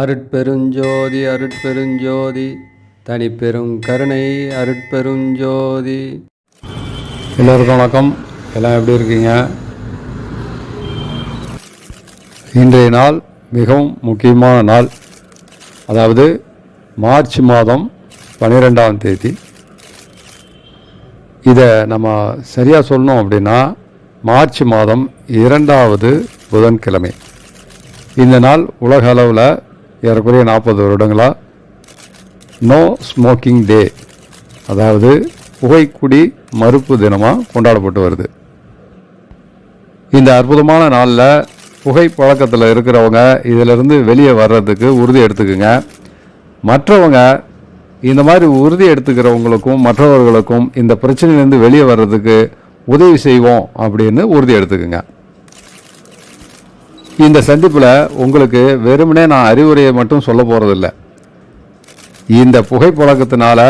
அருட்பெருஞ்சோதி அருட்பெருஞ்சோதி தனிப்பெரும் கருணை அருட்பெருஞ்சோதி. எல்லோருக்கும் வணக்கம். எல்லாம் எப்படி இருக்கீங்க? இன்றைய நாள் மிகவும் முக்கியமான நாள். அதாவது மார்ச் மாதம் பன்னிரெண்டாம் தேதி. இதை நம்ம சரியாக சொல்லணும் அப்படின்னா மார்ச் மாதம் இரண்டாவது புதன்கிழமை. இந்த நாள் உலக அளவில் ஏறக்குறைய நாற்பது வருடங்களா? நோ ஸ்மோக்கிங் டே அதாவது புகைக்குடி மறுப்பு தினமாக கொண்டாடப்பட்டு வருது. இந்த அற்புதமான நாளில் புகை பழக்கத்தில் இருக்கிறவங்க இதிலிருந்து வெளியே வர்றதுக்கு உறுதி எடுத்துக்குங்க. மற்றவங்க இந்த மாதிரி உறுதி எடுத்துக்கிறவங்களுக்கும் மற்றவர்களுக்கும் இந்த பிரச்சனையிலேருந்து வெளியே வர்றதுக்கு உதவி செய்வோம் அப்படின்னு உறுதி எடுத்துக்குங்க. இந்த சந்திப்பில் உங்களுக்கு வெறுமனே நான் அறிவுரையை மட்டும் சொல்ல போகிறதில்ல இந்த புகைப்பழக்கத்தினால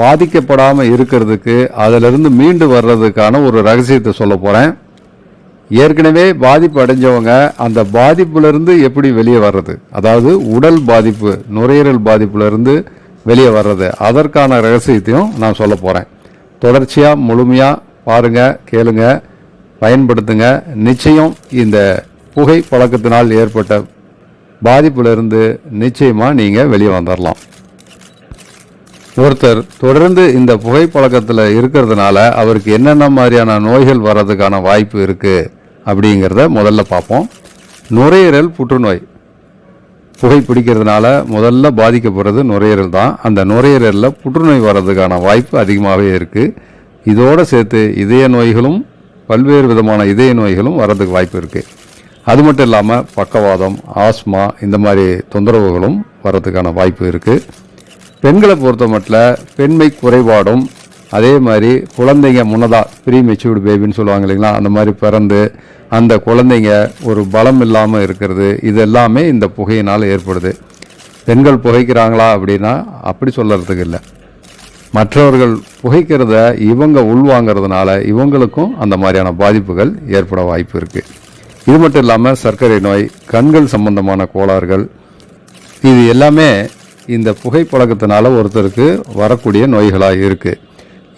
பாதிக்கப்படாமல் இருக்கிறதுக்கு அதிலிருந்து மீண்டு வர்றதுக்கான ஒரு ரகசியத்தை சொல்ல போகிறேன் ஏற்கனவே பாதிப்பு அடைஞ்சவங்க அந்த பாதிப்புலேருந்து எப்படி வெளியே வர்றது? அதாவது உடல் பாதிப்பு நுரையீரல் பாதிப்புலேருந்து வெளியே வர்றது. அதற்கான ரகசியத்தையும் நான் சொல்ல போகிறேன் தொடர்ச்சியாக முழுமையாக பாருங்கள் கேளுங்க பயன்படுத்துங்க. நிச்சயம் இந்த புகை பழக்கத்தினால் ஏற்பட்ட பாதிப்பிலிருந்து நிச்சயமாக நீங்கள் வெளியே வந்துடலாம் ஒருத்தர் தொடர்ந்து இந்த புகை பழக்கத்தில் இருக்கிறதுனால அவருக்கு என்னென்ன மாதிரியான நோய்கள் வர்றதுக்கான வாய்ப்பு இருக்குது அப்படிங்கிறத முதல்ல பார்ப்போம். நுரையீரல் புற்றுநோய். புகை பிடிக்கிறதுனால முதல்ல பாதிக்கப்படுறது நுரையீரல் தான். அந்த நுரையீரலில் புற்றுநோய் வர்றதுக்கான வாய்ப்பு அதிகமாகவே இருக்குது இதோடு சேர்த்து இதய நோய்களும் பல்வேறு விதமான இதய நோய்களும் வர்றதுக்கு வாய்ப்பு இருக்குது அது மட்டும் இல்லாமல் பக்கவாதம் ஆஸ்மா இந்த மாதிரி தொந்தரவுகளும் வர்றதுக்கான வாய்ப்பு இருக்குது பெண்களை பொறுத்த மட்டும் பெண்மை குறைபாடும் அதே மாதிரி குழந்தைங்க முன்னதாக ப்ரீ மெச்சூர்டு பேபின்னு சொல்லுவாங்க இல்லைங்களா? அந்த மாதிரி பிறந்து அந்த குழந்தைங்க ஒரு பலம் இல்லாமல் இருக்கிறது இது எல்லாமே இந்த புகையினால் ஏற்படுது. பெண்கள் புகைக்கிறாங்களா அப்படின்னா அப்படி சொல்லறதுக்கு இல்லை. மற்றவர்கள் புகைக்கிறத இவங்க உள்வாங்கிறதுனால இவங்களுக்கும் அந்த மாதிரியான பாதிப்புகள் ஏற்பட வாய்ப்பு இருக்குது இது மட்டும் இல்லாமல் சர்க்கரை நோய் கண்கள் சம்பந்தமான கோளாறுகள் இது எல்லாமே இந்த புகைப்பழக்கத்தினால ஒருத்தருக்கு வரக்கூடிய நோய்களாக இருக்குது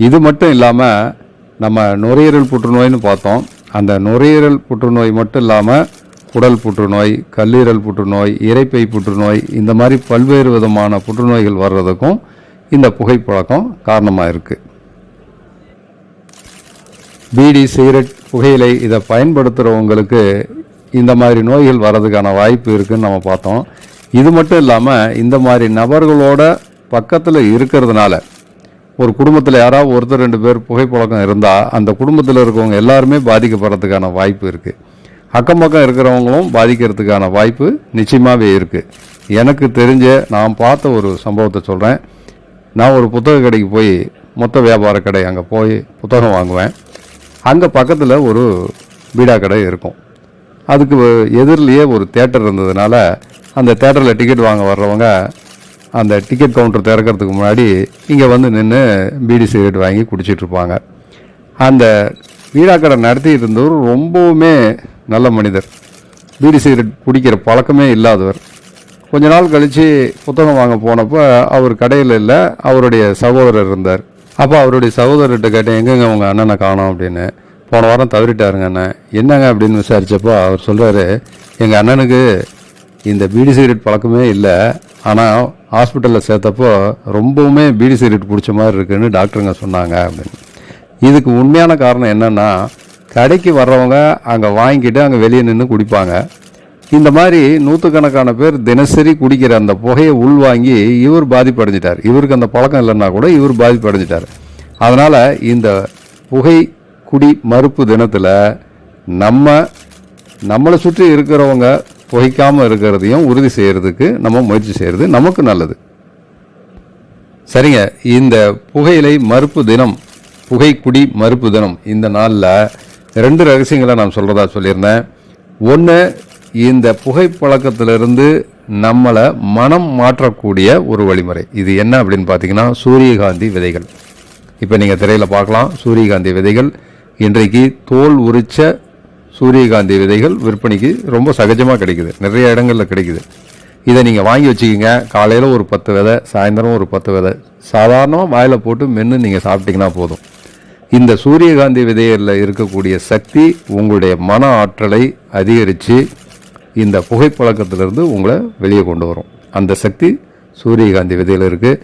இது மட்டும் இல்லாமல் நம்ம நுரையீரல் புற்றுநோய்னு பார்த்தோம். அந்த நுரையீரல் புற்றுநோய் மட்டும் இல்லாமல் குடல் புற்றுநோய் கல்லீரல் புற்றுநோய் இரைப்பை புற்றுநோய் இந்த மாதிரி பல்வேறு விதமான புற்றுநோய்கள் வர்றதுக்கும் இந்த புகைப்பழக்கம் காரணமாக இருக்குது பீடி சிகரெட் புகையிலை இதை பயன்படுத்துகிறவங்களுக்கு இந்த மாதிரி நோய்கள் வர்றதுக்கான வாய்ப்பு இருக்குன்னு நம்ம பார்த்தோம். இது மட்டும் இல்லாமல் இந்த மாதிரி நபர்களோட பக்கத்தில் இருக்கிறதுனால ஒரு குடும்பத்தில் யாராவது ஒருத்தர் ரெண்டு பேர் புகைப்பழக்கம் இருந்தால் அந்த குடும்பத்தில் இருக்கவங்க எல்லாருமே பாதிக்கப்படுறதுக்கான வாய்ப்பு இருக்குது அக்கம் பக்கம் இருக்கிறவங்களும் பாதிக்கிறதுக்கான வாய்ப்பு நிச்சயமாகவே இருக்குது எனக்கு தெரிஞ்ச நான் பார்த்த ஒரு சம்பவத்தை சொல்கிறேன் நான் ஒரு புத்தக கடைக்கு போய் மொத்த வியாபார கடை அங்கே போய் புத்தகம் வாங்குவேன். அங்கே பக்கத்தில் ஒரு பீடா கடை இருக்கும். அதுக்கு எதிரிலேயே ஒரு தேட்டர் இருந்ததுனால அந்த தேட்டரில் டிக்கெட் வாங்க வர்றவங்க அந்த டிக்கெட் கவுண்டர் திறக்கிறதுக்கு முன்னாடி இங்கே வந்து நின்று பீடி சிகரெட் வாங்கி குடிச்சிட்டு இருப்பாங்க. அந்த பீடா கடை நடத்திட்டு இருந்தவர் ரொம்பவுமே நல்ல மனிதர். பீடி சிகரெட் குடிக்கிற பழக்கமே இல்லாதவர். கொஞ்ச நாள் கழித்து புத்தகம் வாங்க போனப்போ அவர் கடையில் இல்லை அவருடைய சகோதரர் இருந்தார். அப்போ அவருடைய சகோதரர்கிட்ட கேட்டேன் எங்கெங்க உங்கள் அண்ணனை காணோம்? அப்படின்னு. போன வாரம் தவறிட்டாருங்க அண்ணன். என்னங்க? அப்படின்னு விசாரித்தப்போ அவர் சொல்கிறாரு எங்கள் அண்ணனுக்கு இந்த பீடி சிகரெட் பழக்கமே இல்லை. ஆனால் ஹாஸ்பிட்டலில் சேர்த்தப்போ ரொம்பவுமே பீடி சிகரெட் பிடிச்ச மாதிரி இருக்குன்னு டாக்டருங்க சொன்னாங்க. அப்படின்னு. இதுக்கு உண்மையான காரணம் என்னென்னா கடைக்கு வர்றவங்க அங்கே வாங்கிட்டு அங்கே வெளியே நின்று குடிப்பாங்க. இந்த மாதிரி நூற்றுக்கணக்கான பேர் தினசரி குடிக்கிற அந்த புகையை உள்வாங்கி இவர் பாதிப்படைஞ்சிட்டார். இவருக்கு அந்த பழக்கம் இல்லைன்னா கூட இவர் பாதிப்படைஞ்சிட்டார். அதனால் இந்த புகை குடி மறுப்பு தினத்தில் நம்ம நம்மளை சுற்றி இருக்கிறவங்க புகைக்காமல் இருக்கிறதையும் உறுதி செய்கிறதுக்கு நம்ம முயற்சி செய்கிறது நமக்கு நல்லது. சரிங்க. இந்த புகையிலை மறுப்பு தினம் புகை குடி மறுப்பு தினம் இந்த நாளில் ரெண்டு ரகசியங்களை நான் சொல்கிறதா சொல்லியிருந்தேன். ஒன்று இந்த புகைப்பழக்கத்திலிருந்து நம்மளை மனம் மாற்றக்கூடிய ஒரு வழிமுறை. இது என்ன அப்படின்னு பார்த்தீங்கன்னா சூரியகாந்தி விதைகள். இப்போ நீங்கள் திரையில் பார்க்கலாம் சூரியகாந்தி விதைகள். இன்றைக்கு தோல் உரிச்ச சூரியகாந்தி விதைகள் விற்பனைக்கு ரொம்ப சகஜமாக கிடைக்குது. நிறைய இடங்களில் கிடைக்குது. இதை நீங்கள் வாங்கி வச்சுக்கிங்க. காலையில் ஒரு பத்து விதை சாயந்தரம் ஒரு பத்து விதை. சாதாரணமாக வாயில் போட்டு மென்று நீங்கள் சாப்பிட்டீங்கன்னா போதும். இந்த சூரியகாந்தி விதைகளில் இருக்கக்கூடிய சக்தி உங்களுடைய மன ஆற்றலை அதிகரித்து இந்த புகைப்பழக்கத்திலிருந்து உங்களை வெளியே கொண்டு வரும். அந்த சக்தி சூரியகாந்தி விதையில் இருக்குது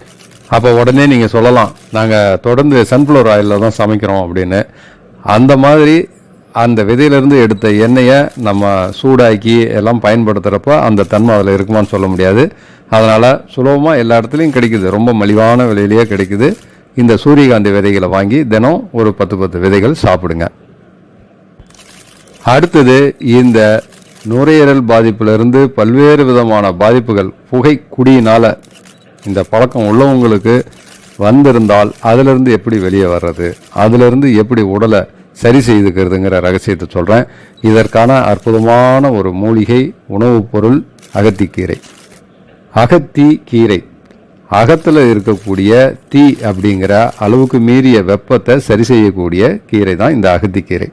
அப்போ உடனே நீங்கள் சொல்லலாம் நாங்கள் தொடர்ந்து சன்ஃப்ளவர் ஆயிலில் தான் சமைக்கிறோம் அப்படின்னு. அந்த மாதிரி அந்த விதையிலேருந்து எடுத்த எண்ணெயை நம்ம சூடாக்கி எல்லாம் பயன்படுத்துகிறப்ப அந்த தன்மை அதில் இருக்குமான்னு சொல்ல முடியாது. அதனால் சுலபமாக எல்லா இடத்துலையும் கிடைக்குது. ரொம்ப மலிவான விலையிலேயே கிடைக்குது. இந்த சூரியகாந்தி விதைகளை வாங்கி தினம் ஒரு பத்து பத்து விதைகள் சாப்பிடுங்க. அடுத்தது இந்த நுரையீரல் பாதிப்பிலிருந்து பல்வேறு விதமான பாதிப்புகள் புகை குடியினால் இந்த பழக்கம் உள்ளவங்களுக்கு வந்திருந்தால் அதிலிருந்து எப்படி வெளியே வர்றது அதிலிருந்து எப்படி உடலை சரி செய்துக்கிறதுங்கிற ரகசியத்தை சொல்கிறேன் இதற்கான அற்புதமான ஒரு மூலிகை உணவுப் பொருள் அகத்திக்கீரை. அகத்தி கீரை. அகத்தில் இருக்கக்கூடிய தீ அப்படிங்கிற அளவுக்கு மீறிய வெப்பத்தை சரி செய்யக்கூடிய கீரை தான் இந்த அகத்திக்கீரை.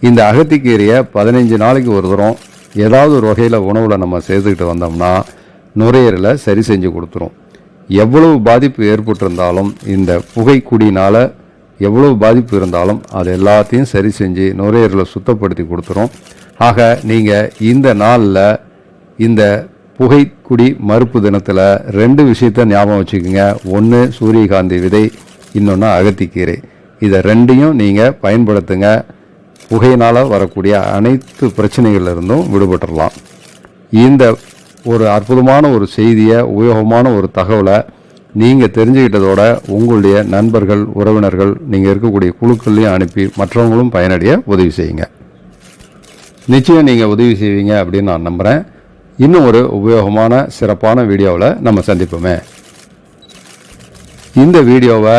இந்த அகத்திக்கீரையை பதினைஞ்சு நாளைக்கு ஒரு தரம் ஏதாவது ஒரு வகையில் உணவில் நம்ம சேர்த்துக்கிட்டு வந்தோம்னா நுரையீரலை சரி செஞ்சு கொடுத்துரும். எவ்வளவு பாதிப்பு ஏற்பட்டிருந்தாலும் இந்த புகைக்குடினால் எவ்வளவு பாதிப்பு இருந்தாலும் அது எல்லாத்தையும் சரி செஞ்சு நுரையீரலை சுத்தப்படுத்தி கொடுத்துரும். ஆக நீங்கள் இந்த நாளில் இந்த புகைக்குடி மறுப்பு தினத்தில் ரெண்டு விஷயத்த ஞாபகம் வச்சுக்கோங்க. ஒன்று சூரியகாந்தி விதை இன்னொன்று அகத்திக்கீரை. இதை ரெண்டையும் நீங்கள் பயன்படுத்துங்க. புகையினால் வரக்கூடிய அனைத்து பிரச்சனைகளிலிருந்தும் விடுபட்டுடலாம் இந்த ஒரு அற்புதமான ஒரு செய்தியை உபயோகமான ஒரு தகவலை நீங்கள் தெரிஞ்சுக்கிட்டதோட உங்களுடைய நண்பர்கள் உறவினர்கள் நீங்கள் இருக்கக்கூடிய குழுக்கள்லையும் அனுப்பி மற்றவங்களும் பயனடைய உதவி செய்யுங்க. நிச்சயம் நீங்கள் உதவி செய்வீங்க அப்படின்னு நான் நம்புகிறேன் இன்னும் ஒரு உபயோகமான சிறப்பான வீடியோவில் நம்ம சந்திப்போமே. இந்த வீடியோவை